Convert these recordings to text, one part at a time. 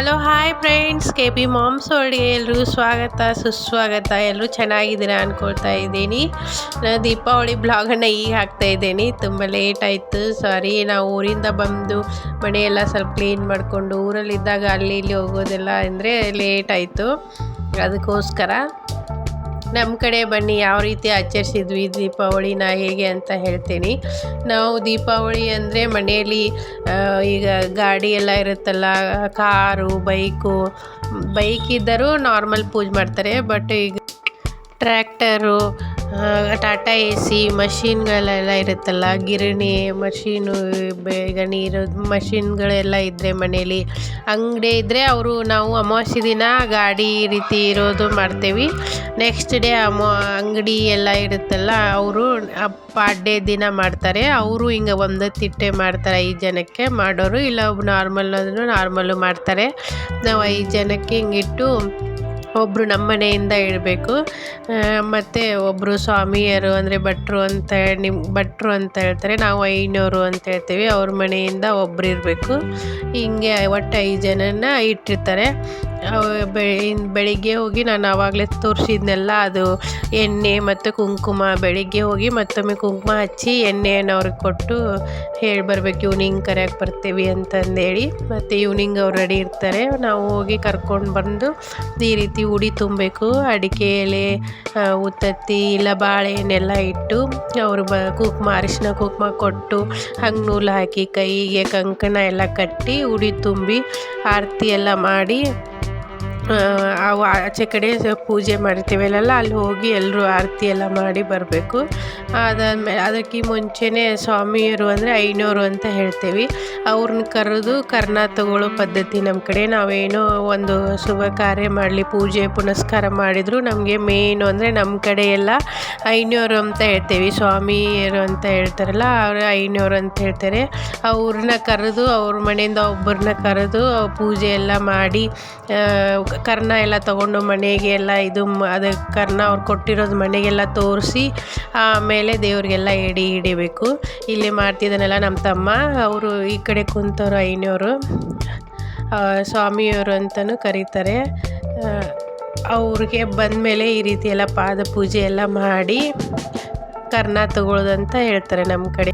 Hello hi friends K P moms ಒಳಗೆ ಎಲ್ಲರೂ ಸ್ವಾಗತ, ಸುಸ್ವಾಗತ. ಎಲ್ಲರೂ ಚೆನ್ನಾಗಿದ್ದೀರಾ ಅಂದ್ಕೊಳ್ತಾ ಇದ್ದೀನಿ. ನಾನು ದೀಪಾವಳಿ ಬ್ಲಾಗನ್ನು ಈಗ ಹಾಕ್ತಾ ಇದ್ದೀನಿ. ತುಂಬ ಲೇಟ್ ಆಯಿತು. ಸಾರಿ ನಾವು ಊರಿಂದ ಬಂದು ಮನೆಯೆಲ್ಲ ಸ್ವಲ್ಪ ಕ್ಲೀನ್ ಮಾಡಿಕೊಂಡು ಊರಲ್ಲಿದ್ದಾಗ ಅಲ್ಲಿ ಇಲ್ಲಿ ಹೋಗೋದೆಲ್ಲ ಅಂದರೆ ಲೇಟ್ ಆಯಿತು. ಅದಕ್ಕೋಸ್ಕರ ನಮ್ಮ ಕಡೆ ಬನ್ನಿ, ಯಾವ ರೀತಿ ಆಚರಿಸಿದ್ವಿ ದೀಪಾವಳಿನ ಹೇಗೆ ಅಂತ ಹೇಳ್ತೀನಿ. ನಾವು ದೀಪಾವಳಿ ಅಂದರೆ ಮನೆಯಲ್ಲಿ ಈಗ ಗಾಡಿ ಎಲ್ಲ ಇರುತ್ತಲ್ಲ, ಕಾರು, ಬೈಕು, ಬೈಕ್ ಇದ್ದರೂ ನಾರ್ಮಲ್ ಪೂಜೆ ಮಾಡ್ತಾರೆ, ಬಟ್ ಈಗ ಟ್ರ್ಯಾಕ್ಟರು ಟಾಟಾ ಎ ಸಿ ಮಷಿನ್ಗಳೆಲ್ಲ ಇರುತ್ತಲ್ಲ, ಗಿರಣಿ ಮಷೀನು ಬೇಗ ನೀರು ಮಷಿನ್ಗಳೆಲ್ಲ ಇದ್ದರೆ ಮನೇಲಿ ಅಂಗಡಿ ಇದ್ದರೆ ಅವರು ನಾವು ಅಮಾವಾಸ್ಯೆ ದಿನ ಗಾಡಿ ರೀತಿ ಇರೋದು ಮಾಡ್ತೇವೆ. ನೆಕ್ಸ್ಟ್ ಡೇ ಅಮೋ, ಅಂಗಡಿ ಎಲ್ಲ ಇರುತ್ತಲ್ಲ, ಅವರು ಪಾಡ್ಡೆ ದಿನ ಮಾಡ್ತಾರೆ. ಅವರು ಹಿಂಗೆ ಒಂದು ತಿಟ್ಟೆ ಮಾಡ್ತಾರೆ ಐದು ಜನಕ್ಕೆ. ಮಾಡೋರು ಇಲ್ಲ, ನಾರ್ಮಲ್ ಅಂದ್ರೂ ನಾರ್ಮಲ್ಲು ಮಾಡ್ತಾರೆ. ನಾವು ಐದು ಜನಕ್ಕೆ ಹಿಂಗಿಟ್ಟು ಒಬ್ಬರು ನಮ್ಮ ಮನೆಯಿಂದ ಇಡಬೇಕು ಮತ್ತು ಒಬ್ಬರು ಸ್ವಾಮಿಯರು ಅಂದರೆ ಭಟ್ರು ಅಂತ ನಿಮ್ಮ ಭಟ್ರು ಅಂತ ಹೇಳ್ತಾರೆ, ನಾವು ಐನೂರು ಅಂತ ಹೇಳ್ತೀವಿ. ಅವ್ರ ಮನೆಯಿಂದ ಒಬ್ಬರು ಇರಬೇಕು. ಹಿಂಗೆ ಒಟ್ಟು ಐದು ಜನನ ಇಟ್ಟಿರ್ತಾರೆ. ಬೆಳಿಗ್ಗೆ ಹೋಗಿ ನಾನು ಆವಾಗಲೇ ತೋರಿಸಿದ್ನೆಲ್ಲ ಅದು ಎಣ್ಣೆ ಮತ್ತು ಕುಂಕುಮ ಬೆಳಿಗ್ಗೆ ಹೋಗಿ ಮತ್ತೊಮ್ಮೆ ಕುಂಕುಮ ಹಚ್ಚಿ ಎಣ್ಣೆಯನ್ನು ಅವ್ರಿಗೆ ಕೊಟ್ಟು ಹೇಳಿ ಬರ್ಬೇಕು ಇವ್ನಿಂಗ್ ಕರೆಯಕ್ಕೆ ಬರ್ತೀವಿ ಅಂತಂದೇಳಿ ಮತ್ತು ಇವ್ನಿಂಗ್ ಅವ್ರು ರೆಡಿ ಇರ್ತಾರೆ. ನಾವು ಹೋಗಿ ಕರ್ಕೊಂಡು ಬಂದು ಈ ರೀತಿ ಉಡಿ ತುಂಬಬೇಕು. ಅಡಿಕೆ ಎಲೆ ಉತ್ತತ್ತಿ ಇಲ್ಲ ಬಾಳೆಹಣ್ಣೆಲ್ಲ ಇಟ್ಟು ಅವರು ಬ, ಕುಂಕುಮ ಅರಿಶಿನ ಕುಂಕುಮ ಕೊಟ್ಟು ಹಂಗೆ ನೂಲು ಹಾಕಿ ಕೈಗೆ ಕಂಕಣ ಎಲ್ಲ ಕಟ್ಟಿ ಉಡಿ ತುಂಬಿ ಆರತಿ ಎಲ್ಲ ಮಾಡಿ ಅವು ಆಚೆ ಕಡೆ ಪೂಜೆ ಮಾಡ್ತೀವಲ್ಲ ಅಲ್ಲಿ ಹೋಗಿ ಎಲ್ಲರೂ ಆರತಿ ಎಲ್ಲ ಮಾಡಿ ಬರಬೇಕು. ಅದಾದಮೇಲೆ ಅದಕ್ಕೆ ಮುಂಚೆನೇ ಸ್ವಾಮಿಯರು ಅಂದರೆ ಐನೂರು ಅಂತ ಹೇಳ್ತೀವಿ. ಅವ್ರನ್ನ ಕರೆದು ಕರ್ಣ ತಗೊಳ್ಳೋ ಪದ್ಧತಿ ನಮ್ಮ ಕಡೆ. ನಾವೇನೋ ಒಂದು ಶುಭ ಕಾರ್ಯ ಮಾಡಲಿ, ಪೂಜೆ ಪುನಸ್ಕಾರ ಮಾಡಿದ್ರು ನಮಗೆ ಮೇನು ಅಂದರೆ ನಮ್ಮ ಕಡೆ ಎಲ್ಲ ಐನೂರು ಅಂತ ಹೇಳ್ತೀವಿ. ಸ್ವಾಮಿಯರು ಅಂತ ಹೇಳ್ತಾರಲ್ಲ, ಅವರು ಐನೂರು ಅಂತ ಹೇಳ್ತಾರೆ. ಅವ್ರನ್ನ ಕರೆದು ಅವ್ರ ಮನೆಯಿಂದ ಒಬ್ಬರನ್ನ ಕರೆದು ಪೂಜೆ ಎಲ್ಲ ಮಾಡಿ ಕರ್ಣ ಎಲ್ಲ ತಗೊಂಡು ಮನೆಗೆ ಎಲ್ಲ ಇದು ಅದು ಕರ್ಣ ಅವ್ರು ಕೊಟ್ಟಿರೋದು ಮನೆಗೆಲ್ಲ ತೋರಿಸಿ, ಆಮೇಲೆ ದೇವ್ರಿಗೆಲ್ಲ ಎಡಿ ಹಿಡಿಬೇಕು. ಇಲ್ಲಿ ಮಾಡ್ತಿದ್ದಾನೆಲ್ಲ ನಮ್ಮ ತಮ್ಮ, ಅವರು ಈ ಕಡೆ ಕುಂತವ್ರು ಐನವರು ಸ್ವಾಮಿಯವರು ಅಂತಲೂ ಕರೀತಾರೆ. ಅವ್ರಿಗೆ ಬಂದಮೇಲೆ ಈ ರೀತಿ ಎಲ್ಲ ಪಾದ ಪೂಜೆ ಎಲ್ಲ ಮಾಡಿ ಕರ್ಣ ತಗೊಳ್ಳೋದಂತ ಹೇಳ್ತಾರೆ ನಮ್ಮ ಕಡೆ.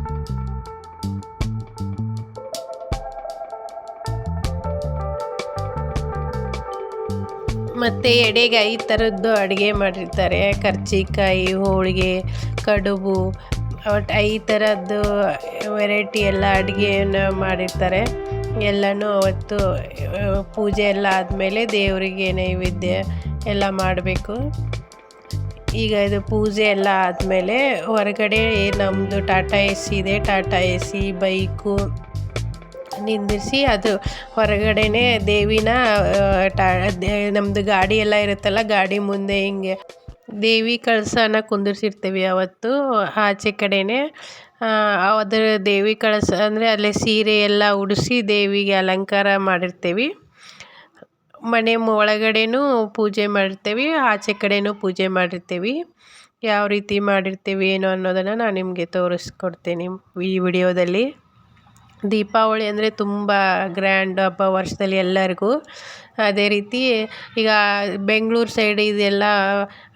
ಮತ್ತು ಎಡೆಗೆ ಐದು ಥರದ್ದು ಅಡುಗೆ ಮಾಡಿರ್ತಾರೆ. ಕರ್ಜಿಕಾಯಿ ಹೋಳಿಗೆ, ಕಡುಬು ಒಟ್ಟು ಐದು ಥರದ್ದು ವೆರೈಟಿ ಎಲ್ಲ ಅಡುಗೆಯನ್ನು ಮಾಡಿರ್ತಾರೆ. ಎಲ್ಲನೂ ಅವತ್ತು ಪೂಜೆ ಎಲ್ಲ ಆದಮೇಲೆ ದೇವರಿಗೆ ನೈವೇದ್ಯ ಎಲ್ಲ ಮಾಡಬೇಕು. ಈಗ ಇದು ಪೂಜೆ ಎಲ್ಲ ಆದಮೇಲೆ ಹೊರಗಡೆ ನಮ್ಮದು ಟಾಟಾ ಎ ಸಿ ಇದೆ. ಟಾಟಾ ಎ ಸಿ ಬೈಕು ನಿಂದಿರಿಸಿ ಅದು ಹೊರಗಡೆನೆ ದೇವಿನ ಟಾ ನಮ್ಮದು ಗಾಡಿ ಎಲ್ಲ ಇರುತ್ತಲ್ಲ, ಗಾಡಿ ಮುಂದೆ ಹಿಂಗೆ ದೇವಿ ಕಳಸನ ಕುಂದಿರ್ಸಿರ್ತೀವಿ ಅವತ್ತು ಆಚೆ ಕಡೆನೇ. ಅದರ ದೇವಿ ಕಳಸ, ಅಂದರೆ ಅಲ್ಲೇ ಸೀರೆ ಎಲ್ಲ ಉಡಿಸಿ ದೇವಿಗೆ ಅಲಂಕಾರ ಮಾಡಿರ್ತೀವಿ. ಮನೆ ಒಳಗಡೆನೂ ಪೂಜೆ ಮಾಡಿರ್ತೇವೆ, ಆಚೆ ಕಡೆನೂ ಪೂಜೆ ಮಾಡಿರ್ತೀವಿ. ಯಾವ ರೀತಿ ಮಾಡಿರ್ತೀವಿ, ಏನು ಅನ್ನೋದನ್ನು ನಾನು ನಿಮಗೆ ತೋರಿಸ್ಕೊಡ್ತೀನಿ ಈ ವಿಡಿಯೋದಲ್ಲಿ. ದೀಪಾವಳಿ ಅಂದರೆ ತುಂಬ ಗ್ರ್ಯಾಂಡ್ ಹಬ್ಬ ವರ್ಷದಲ್ಲಿ ಎಲ್ಲರಿಗೂ. ಅದೇ ರೀತಿ ಈಗ ಬೆಂಗಳೂರು ಸೈಡ್ ಇದೆಲ್ಲ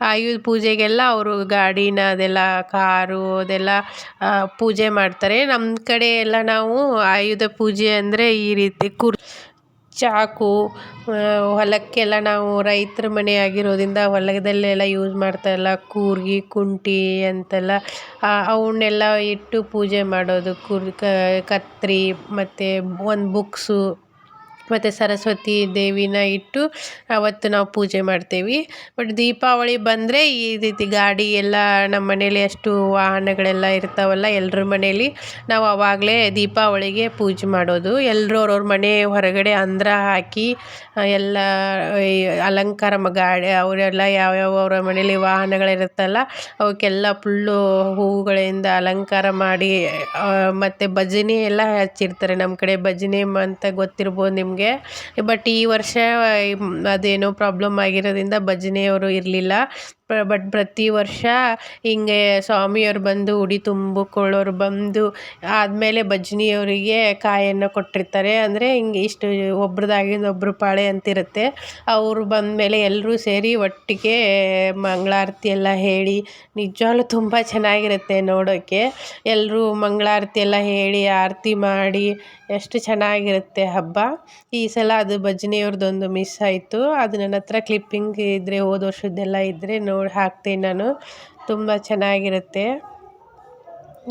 ಆಯುಧ ಪೂಜೆಗೆಲ್ಲ ಅವರು ಗಾಡಿನ ಅದೆಲ್ಲ, ಕಾರು ಅದೆಲ್ಲ ಪೂಜೆ ಮಾಡ್ತಾರೆ. ನಮ್ಮ ಕಡೆ ಎಲ್ಲ ನಾವು ಆಯುಧ ಪೂಜೆ ಅಂದರೆ ಈ ರೀತಿ ಕುರ್ ಚಾಕು ಹೊಲಕ್ಕೆಲ್ಲ ನಾವು ರೈತ್ರ ಮನೆ ಆಗಿರೋದ್ರಿಂದ ಹೊಲದಲ್ಲೆಲ್ಲ ಯೂಸ್ ಮಾಡ್ತಾರಲ್ಲ, ಕೂರ್ಗಿ, ಕುಂಟಿ ಅಂತೆಲ್ಲ. ಅವನ್ನೆಲ್ಲ ಇಟ್ಟು ಪೂಜೆ ಮಾಡೋದು, ಕುರ್ ಕತ್ರಿ, ಮತ್ತು ಒಂದು ಬುಕ್ಸು. ಮತ್ತು ಸರಸ್ವತಿ ದೇವಿನ ಇಟ್ಟು ಅವತ್ತು ನಾವು ಪೂಜೆ ಮಾಡ್ತೇವೆ. ಬಟ್ ದೀಪಾವಳಿ ಬಂದರೆ ಈ ರೀತಿ ಗಾಡಿ ಎಲ್ಲ ನಮ್ಮ ಮನೇಲಿ ಅಷ್ಟು ವಾಹನಗಳೆಲ್ಲ ಇರ್ತಾವಲ್ಲ ಎಲ್ಲರ ಮನೇಲಿ ನಾವು ಆವಾಗಲೇ ದೀಪಾವಳಿಗೆ ಪೂಜೆ ಮಾಡೋದು. ಎಲ್ಲರೂ ಅವ್ರವ್ರ ಮನೆ ಹೊರಗಡೆ ಅಂದ್ರ ಹಾಕಿ ಎಲ್ಲ ಅಲಂಕಾರ ಗಾಡಿ, ಅವರೆಲ್ಲ ಯಾವ್ಯಾವ ಅವರ ಮನೇಲಿ ವಾಹನಗಳಿರುತ್ತಲ್ಲ ಅವಕ್ಕೆಲ್ಲ ಫುಲ್ಲು ಹೂವುಗಳಿಂದ ಅಲಂಕಾರ ಮಾಡಿ ಮತ್ತು ಭಜನೆ ಎಲ್ಲ ಹಚ್ಚಿರ್ತಾರೆ. ನಮ್ಮ ಕಡೆ ಭಜನೆ ಅಂತ ಗೊತ್ತಿರ್ಬೋದು ನಿಮಗೆ. ನಮಗೆ ಬಟ್ ಈ ವರ್ಷ ಅದೇನೋ ಪ್ರಾಬ್ಲಮ್ ಆಗಿರೋದ್ರಿಂದ ಭಜನೆಯವರು ಇರಲಿಲ್ಲ. ಬಟ್ ಪ್ರತಿ ವರ್ಷ ಹಿಂಗೆ ಸ್ವಾಮಿಯವ್ರು ಬಂದು ಉಡಿ ತುಂಬಿಕೊಳ್ಳೋರು ಬಂದು ಆದಮೇಲೆ ಭಜನಿಯವರಿಗೆ ಕಾಯನ್ನು ಕೊಟ್ಟಿರ್ತಾರೆ. ಅಂದರೆ ಹಿಂಗೆ ಇಷ್ಟು ಒಬ್ರದಾಗಿಂದ ಒಬ್ರು ಪಾಳೆ ಅಂತಿರುತ್ತೆ. ಅವರು ಬಂದಮೇಲೆ ಎಲ್ಲರೂ ಸೇರಿ ಒಟ್ಟಿಗೆ ಮಂಗಳಾರತಿ ಎಲ್ಲ ಹೇಳಿ, ನಿಜವಾಗ್ಲೂ ತುಂಬ ಚೆನ್ನಾಗಿರುತ್ತೆ ನೋಡೋಕ್ಕೆ ಎಲ್ಲರೂ ಮಂಗಳಾರತಿ ಎಲ್ಲ ಹೇಳಿ, ಆರತಿ ಮಾಡಿ, ಎಷ್ಟು ಚೆನ್ನಾಗಿರುತ್ತೆ ಹಬ್ಬ. ಈ ಸಲ ಅದು ಭಜನೆಯವ್ರದ್ದೊಂದು ಮಿಸ್ ಆಯಿತು. ಅದು ನನ್ನ ಹತ್ರ ಕ್ಲಿಪ್ಪಿಂಗ್ ಇದ್ದರೆ ಹೋದ ವರ್ಷದ್ದೆಲ್ಲ ಇದ್ದರೆ ನೋಡಿ ಹಾಕ್ತೀನಿ ನಾನು. ತುಂಬ ಚೆನ್ನಾಗಿರುತ್ತೆ.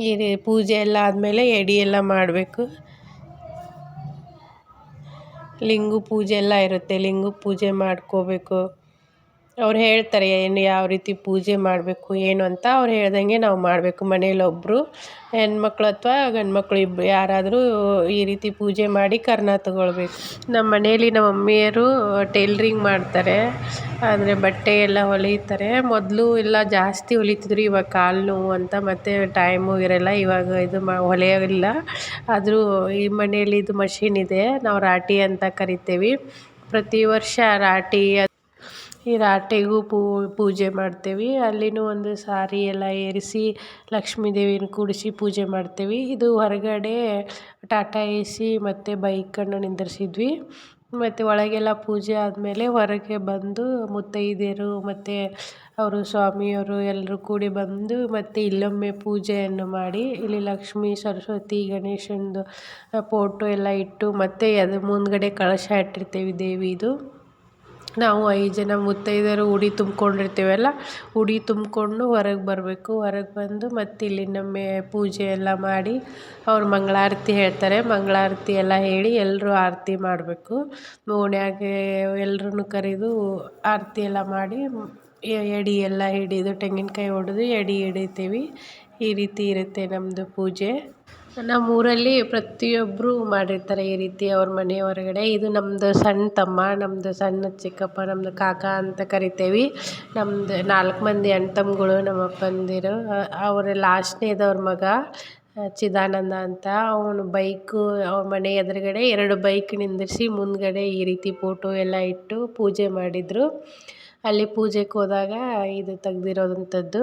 ಈ ಪೂಜೆ ಎಲ್ಲ ಆದಮೇಲೆ ಎಡೆ ಎಲ್ಲ ಮಾಡಬೇಕು. ಲಿಂಗು ಪೂಜೆ ಎಲ್ಲ ಇರುತ್ತೆ. ಲಿಂಗು ಪೂಜೆ ಮಾಡ್ಕೋಬೇಕು. ಅವ್ರು ಹೇಳ್ತಾರೆ ಏನು ಯಾವ ರೀತಿ ಪೂಜೆ ಮಾಡಬೇಕು, ಏನು ಅಂತ? ಅವ್ರು ಹೇಳ್ದಂಗೆ ನಾವು ಮಾಡಬೇಕು. ಮನೇಲಿ ಒಬ್ಬರು ಹೆಣ್ಮಕ್ಳು ಅಥವಾ ಗಂಡು ಮಕ್ಕಳು ಇಬ್ಬರು ಯಾರಾದರೂ ಈ ರೀತಿ ಪೂಜೆ ಮಾಡಿ ಕರ್ನ ತಗೊಳ್ಬೇಕು. ನಮ್ಮ ಮನೆಯಲ್ಲಿ ನಮ್ಮ ಮಮ್ಮಿಯರು ಟೈಲ್ರಿಂಗ್ ಮಾಡ್ತಾರೆ ಅಂದರೆ ಬಟ್ಟೆ ಎಲ್ಲ ಹೊಲಿತಾರೆ. ಮೊದಲು ಎಲ್ಲ ಜಾಸ್ತಿ ಹೊಲಿತಿದ್ರು, ಇವಾಗ ಕಾಲು ನೋವು ಅಂತ, ಮತ್ತು ಟೈಮು ಇರೋಲ್ಲ, ಇವಾಗ ಇದು ಮಾ, ಹೊಲೆಯಲ್ಲ. ಆದರೂ ಈ ಮನೆಯಲ್ಲಿ ಇದು ಮಷಿನ್ ಇದೆ, ನಾವು ರಾಟಿ ಅಂತ ಕರಿತೇವೆ. ಪ್ರತಿ ವರ್ಷ ರಾಟಿ ಈ ರಾಟೆಗೂ ಪೂಜೆ ಮಾಡ್ತೇವೆ. ಅಲ್ಲಿನೂ ಒಂದು ಸಾರಿ ಎಲ್ಲ ಏರಿಸಿ ಲಕ್ಷ್ಮೀ ದೇವಿನ ಕೂಡಿಸಿ ಪೂಜೆ ಮಾಡ್ತೇವೆ. ಇದು ಹೊರಗಡೆ ಟಾಟಾ ಎ ಸಿ ಮತ್ತು ಬೈಕನ್ನು ನಿಂದ್ರಿಸಿದ್ವಿ. ಮತ್ತು ಒಳಗೆಲ್ಲ ಪೂಜೆ ಆದಮೇಲೆ ಹೊರಗೆ ಬಂದು ಮುತ್ತೈದೆಯರು ಮತ್ತು ಅವರು ಸ್ವಾಮಿಯವರು ಎಲ್ಲರೂ ಕೂಡಿ ಬಂದು ಮತ್ತು ಇಲ್ಲೊಮ್ಮೆ ಪೂಜೆಯನ್ನು ಮಾಡಿ, ಇಲ್ಲಿ ಲಕ್ಷ್ಮೀ, ಸರಸ್ವತಿ ಗಣೇಶನದು ಫೋಟೋ ಎಲ್ಲ ಇಟ್ಟು ಮತ್ತು ಅದು ಮುಂದ್ಗಡೆ ಕಳಶ ಇಟ್ಟಿರ್ತೇವೆ ದೇವಿದು ನಾವು ಐದು ಜನ ಮುತ್ತೈದೆಯರು ಉಡಿ ತುಂಬ್ಕೊಂಡಿರ್ತೀವಲ್ಲ, ಉಡಿ ತುಂಬಿಕೊಂಡು ಹೊರಗೆ ಬರಬೇಕು. ಹೊರಗೆ ಬಂದು ಮತ್ತು ಇಲ್ಲಿ ನಮ್ಮ ಪೂಜೆ ಎಲ್ಲ ಮಾಡಿ ಅವ್ರು ಮಂಗಳಾರತಿ ಹೇಳ್ತಾರೆ. ಮಂಗಳಾರತಿ ಎಲ್ಲ ಹೇಳಿ ಎಲ್ಲರೂ ಆರತಿ ಮಾಡಬೇಕು. ಓಣ್ಯಾಗೆ ಎಲ್ರನ್ನೂ ಕರೆದು ಆರತಿ ಎಲ್ಲ ಮಾಡಿ ಎಡೆ ಎಲ್ಲ ಹಿಡಿದು ತೆಂಗಿನಕಾಯಿ ಒಡೆದು ಎಡೆ ಹಿಡಿತೀವಿ. ಈ ರೀತಿ ಇರುತ್ತೆ ನಮ್ಮದು ಪೂಜೆ. ನಮ್ಮ ಊರಲ್ಲಿ ಪ್ರತಿಯೊಬ್ಬರು ಮಾಡಿರ್ತಾರೆ ಈ ರೀತಿ ಅವ್ರ ಮನೆ ಹೊರಗಡೆ. ಇದು ನಮ್ಮದು ಸಣ್ಣ ತಮ್ಮ ನಮ್ಮದು ಸಣ್ಣ ಚಿಕ್ಕಪ್ಪ ನಮ್ಮದು ಕಾಕ ಅಂತ ಕರಿತೇವೆ. ನಮ್ಮದು ನಾಲ್ಕು ಮಂದಿ ಅಣ್ಣ ತಮ್ಮಗಳು ನಮ್ಮ ಅಪ್ಪಂದಿರು ಅವ್ರ ಲಾಸ್ಟ್ನೇದವ್ರ ಮಗ ಚಿದಾನಂದ ಅಂತ. ಅವನು ಬೈಕು, ಅವ್ರ ಮನೆ ಎದುರುಗಡೆ ಎರಡು ಬೈಕ್ ನಿಂದಿರಿಸಿ ಮುಂದುಗಡೆ ಈ ರೀತಿ ಫೋಟೋ ಎಲ್ಲ ಇಟ್ಟು ಪೂಜೆ ಮಾಡಿದರು. ಅಲ್ಲಿ ಪೂಜೆಗೆ ಹೋದಾಗ ಇದು ತೆಗ್ದಿರೋದಂಥದ್ದು.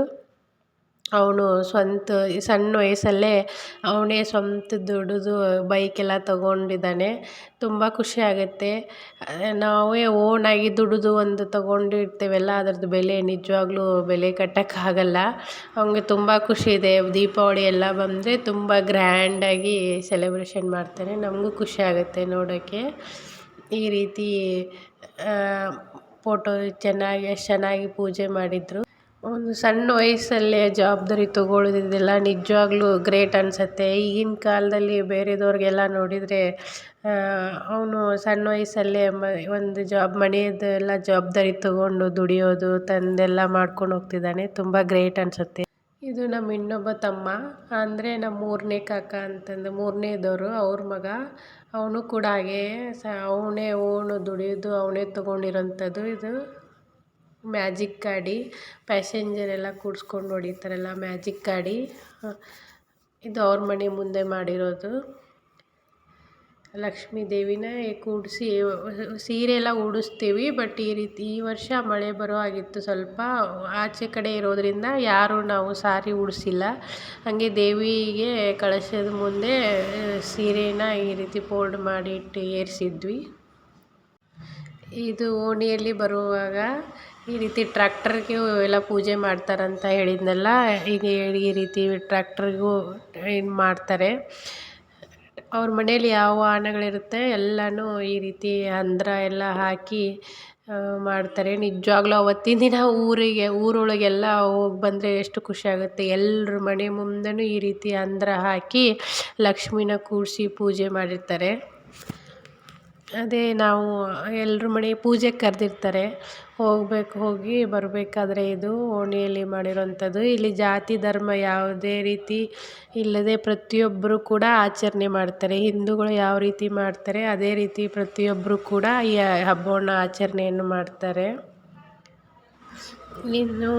ಅವನು ಸ್ವಂತ ಸಣ್ಣ ವಯಸ್ಸಲ್ಲೇ ಅವನೇ ಸ್ವಂತ ದುಡಿದು ಬೈಕೆಲ್ಲ ತಗೊಂಡಿದ್ದಾನೆ. ತುಂಬ ಖುಷಿ ಆಗುತ್ತೆ. ನಾವೇ ಓನಾಗಿ ದುಡಿದು ಒಂದು ತಗೊಂಡಿರ್ತೀವಲ್ಲ, ಅದರದ್ದು ಬೆಲೆ ನಿಜವಾಗ್ಲೂ ಬೆಲೆ ಕಟ್ಟೋಕ್ಕಾಗಲ್ಲ. ಅವನಿಗೆ ತುಂಬ ಖುಷಿ ಇದೆ. ದೀಪಾವಳಿ ಎಲ್ಲ ಬಂದರೆ ತುಂಬ ಗ್ರ್ಯಾಂಡಾಗಿ ಸೆಲೆಬ್ರೇಷನ್ ಮಾಡ್ತಾನೆ. ನಮಗೂ ಖುಷಿ ಆಗುತ್ತೆ ನೋಡೋಕ್ಕೆ. ಈ ರೀತಿ ಫೋಟೋ ಚೆನ್ನಾಗಿ ಎಷ್ಟು ಚೆನ್ನಾಗಿ ಪೂಜೆ ಮಾಡಿದರು. ಒಂದು ಸಣ್ಣ ವಯಸ್ಸಲ್ಲೇ ಜವಾಬ್ದಾರಿ ತೊಗೊಳ್ಳೋದಿದೆಲ್ಲ ನಿಜವಾಗ್ಲೂ ಗ್ರೇಟ್ ಅನಿಸುತ್ತೆ. ಈಗಿನ ಕಾಲದಲ್ಲಿ ಬೇರೆದವ್ರಿಗೆಲ್ಲ ನೋಡಿದರೆ ಅವನು ಸಣ್ಣ ವಯಸ್ಸಲ್ಲೇ ಮ, ಒಂದು ಜಾಬ್, ಮನೆಯದ್ದೆಲ್ಲ ಜವಾಬ್ದಾರಿ ತೊಗೊಂಡು ದುಡಿಯೋದು, ತಂದೆಲ್ಲ ಮಾಡ್ಕೊಂಡು ಹೋಗ್ತಿದ್ದಾನೆ. ತುಂಬ ಗ್ರೇಟ್ ಅನಿಸುತ್ತೆ. ಇದು ನಮ್ಮ ಇನ್ನೊಬ್ಬ ತಮ್ಮ. ಅಂದರೆ ನಮ್ಮ ಮೂರನೇ ಕಾಕ ಅಂತಂದು, ಮೂರನೇದವರು. ಅವ್ರ ಮಗ. ಅವನು ಕೂಡ ಹಾಗೆ ಸ, ಅವನೇ ಓನು ದುಡಿಯೋದು, ಅವನೇ ತೊಗೊಂಡಿರೋಂಥದ್ದು. ಇದು ಮ್ಯಾಜಿಕ್ ಗಾಡಿ ಪ್ಯಾಸೆಂಜರ್ ಎಲ್ಲ ಕೂಡ್ಸ್ಕೊಂಡು ಹೊಡಿತಾರಲ್ಲ, ಮ್ಯಾಜಿಕ್ ಗಾಡಿ ಇದು ಅವ್ರ ಮನೆ ಮುಂದೆ ಮಾಡಿರೋದು. ಲಕ್ಷ್ಮೀ ದೇವಿನ ಕೂಡಿಸಿ ಸೀರೆ ಎಲ್ಲ ಉಡಿಸ್ತೀವಿ, ಬಟ್ ಈ ರೀತಿ, ಈ ವರ್ಷ ಮಳೆ ಬರೋ ಆಗಿತ್ತು ಸ್ವಲ್ಪ. ಆಚೆ ಕಡೆ ಇರೋದರಿಂದ ಯಾರೂ ನಾವು ಸಾರಿ ಉಡಿಸಿಲ್ಲ. ಹಾಗೆ ದೇವಿಗೆ ಕಳಶದ ಮುಂದೆ ಸೀರೆನ ಈ ರೀತಿ ಫೋಲ್ಡ್ ಮಾಡಿಟ್ಟು ಏರಿಸಿದ್ವಿ. ಇದು ಓಣಿಯಲ್ಲಿ ಬರುವಾಗ ಈ ರೀತಿ ಟ್ರ್ಯಾಕ್ಟರ್ಗೂ ಎಲ್ಲ ಪೂಜೆ ಮಾಡ್ತಾರಂತ ಹೇಳಿದ್ನಲ್ಲ ಈಗ ಈ ರೀತಿ ಟ್ರ್ಯಾಕ್ಟರ್ಗೂ ಏನು ಮಾಡ್ತಾರೆ. ಅವ್ರ ಮನೇಲಿ ಯಾವ ವಾಹನಗಳಿರುತ್ತೆ ಎಲ್ಲನೂ ಈ ರೀತಿ ಅಂದ್ರ ಎಲ್ಲ ಹಾಕಿ ಮಾಡ್ತಾರೆ. ನಿಜವಾಗ್ಲೂ ಅವತ್ತಿನ ದಿನ ಊರಿಗೆ, ಊರೊಳಗೆಲ್ಲ ಹೋಗಿ ಬಂದರೆ ಎಷ್ಟು ಖುಷಿ ಆಗುತ್ತೆ. ಎಲ್ರ ಮನೆ ಮುಂದೆಯೂ ಈ ರೀತಿ ಅಂದ್ರ ಹಾಕಿ ಲಕ್ಷ್ಮಿನ ಕೂರಿಸಿ ಪೂಜೆ ಮಾಡಿರ್ತಾರೆ. ಅದೇ ನಾವು ಎಲ್ಲರ ಮನೆ ಪೂಜೆಗೆ ಕರೆದಿರ್ತಾರೆ. ಹೋಗ್ಬೇಕು, ಹೋಗಿ ಬರಬೇಕಾದ್ರೆ ಇದು ಓಣಿಯಲ್ಲಿ ಮಾಡಿರೋವಂಥದ್ದು ಇಲ್ಲಿ ಜಾತಿ, ಧರ್ಮ ಯಾವುದೇ ರೀತಿ ಇಲ್ಲದೆ ಪ್ರತಿಯೊಬ್ಬರು ಕೂಡ ಆಚರಣೆ ಮಾಡ್ತಾರೆ. ಹಿಂದೂಗಳು ಯಾವ ರೀತಿ ಮಾಡ್ತಾರೆ, ಅದೇ ರೀತಿ ಪ್ರತಿಯೊಬ್ಬರು ಕೂಡ ಈ ಹಬ್ಬವನ್ನು ಆಚರಣೆಯನ್ನು ಮಾಡ್ತಾರೆ. ಇನ್ನು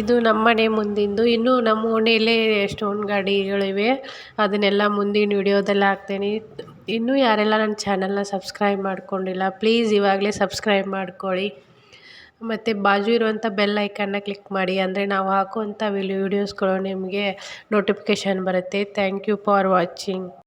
ಇದು ನಮ್ಮ ಮನೆ ಮುಂದಿಂದು. ಇನ್ನು ನಮ್ಮ ಓಣಿಯಲ್ಲೇ ಸ್ಟೋನ್ ಗಾಡಿಗಳಿವೆ. ಅದನ್ನೆಲ್ಲ ಮುಂದಿನ ವಿಡಿಯೋದಲ್ಲಿ ಹಾಕ್ತೀನಿ. ಇನ್ನೂ ಯಾರೆಲ್ಲ ನನ್ನ ಚಾನಲ್ನ ಸಬ್ಸ್ಕ್ರೈಬ್ ಮಾಡ್ಕೊಂಡಿಲ್ಲ ಪ್ಲೀಸ್ ಇವಾಗಲೇ ಸಬ್ಸ್ಕ್ರೈಬ್ ಮಾಡ್ಕೊಳ್ಳಿ. ಮತ್ತು ಬಾಜು ಇರುವಂಥ ಬೆಲ್ ಐಕನ್ನ ಕ್ಲಿಕ್ ಮಾಡಿ, ಅಂದರೆ ನಾವು ಹಾಕುವಂಥ ವಿಡಿಯೋಸ್ಗಳು ನಿಮಗೆ ನೋಟಿಫಿಕೇಷನ್ ಬರುತ್ತೆ. Thank you for watching